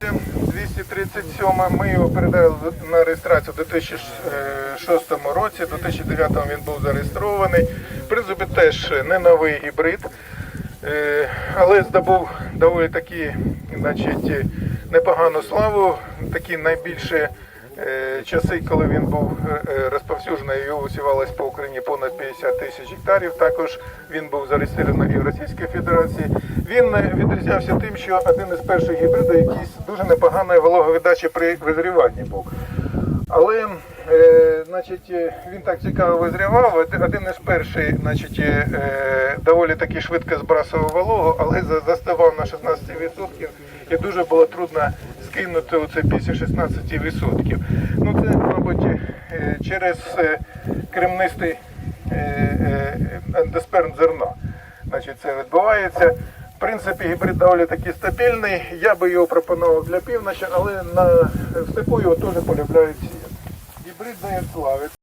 237 ми його передали на реєстрацію у 2006 році, у 2009 він був зареєстрований. В принципі, теж не новий гібрид, е, але здобув доволі такі, значить, непогану славу. Такі найбільші часи, коли він був е, е, розповсюджений, його висівалось по Україні понад 50 тисяч гектарів. Також він був зареєстрований і в Російській Федерації. Він е, відрізнявся тим, що один із перших гібридів, який з дуже непоганої вологовидачі при визріванні був. Але е, значить, е, він так цікаво визрівав. Один із перших, значить, е, доволі таки швидко збрасував вологу, але за- заставав на 16%. І дуже було трудно скинути оце після 16%. Ну це, мабуть, е, через е, кремнистий е, ендосперм зерно. Значить, це відбувається. В принципі, гібрид доволі таки стабільний. Я би його пропонував для півночі, але на степу його теж полюбляють сіяти. Гібрид Заєславець.